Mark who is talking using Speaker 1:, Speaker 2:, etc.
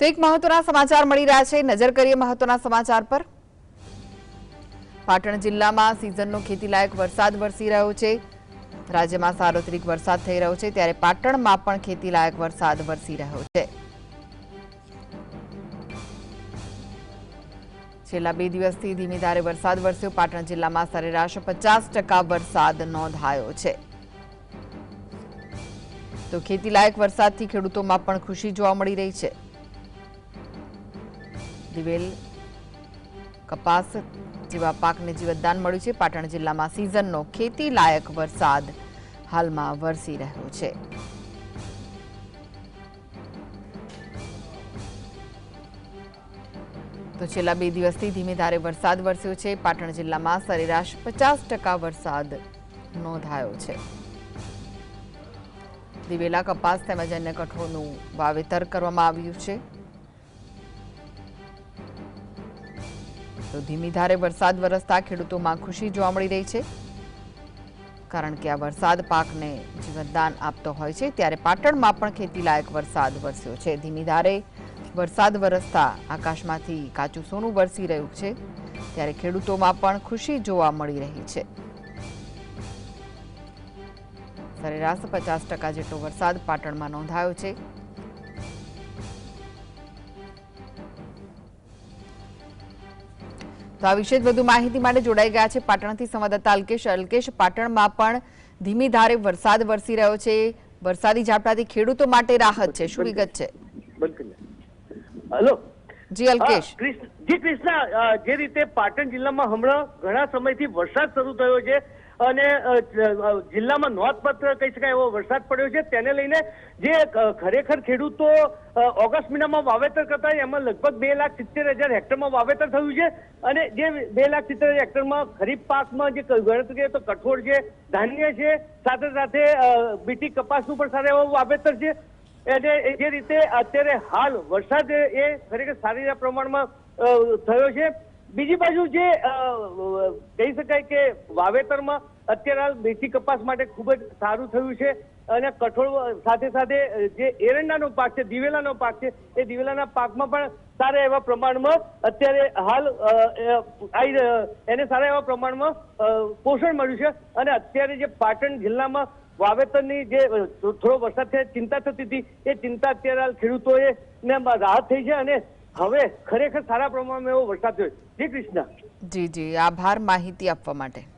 Speaker 1: તો એક મહત્વના સમાચાર મળી રહ્યા છે. નજર કરીએ મહત્વના સમાચાર પર. પાટણ જિલ્લામાં સિઝનનો ખેતીલાયક વરસાદ વરસી રહ્યો છે. રાજ્યમાં સાર્વત્રિક વરસાદ થઈ રહ્યો છે, ત્યારે પાટણમાં પણ ખેતીલાયક વરસાદ વરસી રહ્યો છે. છેલ્લા બે દિવસથી ધીમી ધારે વરસાદ વરસ્યો. પાટણ જિલ્લામાં સરેરાશ પચાસ ટકા વરસાદ નોંધાયો છે. તો ખેતીલાયક વરસાદથી ખેડૂતોમાં પણ ખુશી જોવા મળી રહી છે. દિવેલ, કપાસ, જેવા પાકને જીવતદાન મળ્યું છે. પાટણ જિલ્લામાં સિઝનનો ખેતી લાયક વરસાદ હાલમાં વરસી રહ્યો છે. તો છેલ્લા બે દિવસથી ધીમે ધારે વરસાદ વરસ્યો છે. પાટણ જિલ્લામાં સરેરાશ પચાસ ટકા વરસાદ નોંધાયો છે. દિવેલા, કપાસ તેમજ અન્ય કઠોળનું વાવેતર કરવામાં આવ્યું છે. તો ધીમી ધારે વરસાદ વરસતા ખેડૂતોમાં ખુશી જોવા મળી રહી છે. કારણ કે આ વરસાદ પાકને જીવનદાન આપતો હોય છે, ત્યારે પાટણમાં પણ ખેતીલાયક વરસાદ વરસ્યો છે. ધીમી ધારે વરસાદ વરસતા આકાશમાંથી કાચું સોનું વરસી રહ્યું છે, ત્યારે ખેડૂતોમાં પણ ખુશી જોવા મળી રહી છે. સરેરાશ પચાસ ટકા જેટલો વરસાદ પાટણમાં નોંધાયો છે. તો આ વિશે વધુ માહિતી માટે જોડાઈ ગયા છે પાટણથી સંવાદદાતા અલ્કેશ. અલ્કેશ પાટણમાં પણ ધીમી ધારે વરસાદ વરસી રહ્યો છે. વરસાદી ઝાપટાથી ખેડૂતો માટે રાહત છે. શું વિગત છે.
Speaker 2: હલો.
Speaker 1: જી અલ્કેશ.
Speaker 2: જી કૃષ્ણા જે રીતે પાટણ જિલ્લામાં હમણાં ઘણા સમયથી વરસાદ શરૂ થયો છે અને જિલ્લામાં નોંધપાત્ર કહી શકાય એવો વરસાદ પડ્યો છે. તેને લઈને જે ખરેખર ખેડૂતો ઓગસ્ટ મહિનામાં વાવેતર કરતા એમાં લગભગ બે લાખ સિત્તેર હજાર હેક્ટરમાં વાવેતર થયું છે. અને જે બે લાખ સિત્તેર હજાર હેક્ટરમાં ખરીફ પાકમાં જે ગણતરી કરીએ તો કઠોળ છે, ધાન્ય છે, સાથે સાથે બીટી કપાસનું પણ સારા એવું વાવેતર છે. અને જે રીતે અત્યારે હાલ વરસાદ એ ખરેખર સારી પ્રમાણમાં થયો છે. બીજી બાજુ જે કહી શકાય કે વાવેતરમાં અત્યારે હાલ દેશી કપાસ માટે ખૂબ જ સારું થયું છે અને કઠોળ સાથે સાથે જે એરંડાનો પાક છે, દિવેલાનો પાક છે, એ દિવેલાના પાકમાં પણ સારા એવા પ્રમાણમાં અત્યારે હાલ એને સારા એવા પ્રમાણમાં પોષણ મળ્યું છે અને અત્યારે જે પાટણ જિલ્લામાં વાવેતરની જે થોડો વરસાદ છે ચિંતા થતી હતી, એ ચિંતા અત્યારે હાલ ખેડૂતોએ રાહત થઈ છે અને હવે ખરેખર સારા પ્રમાણમાં એવો વરસાદ થયો. શ્રી કૃષ્ણ.
Speaker 1: જી જી. આભાર માહિતી આપવા માટે.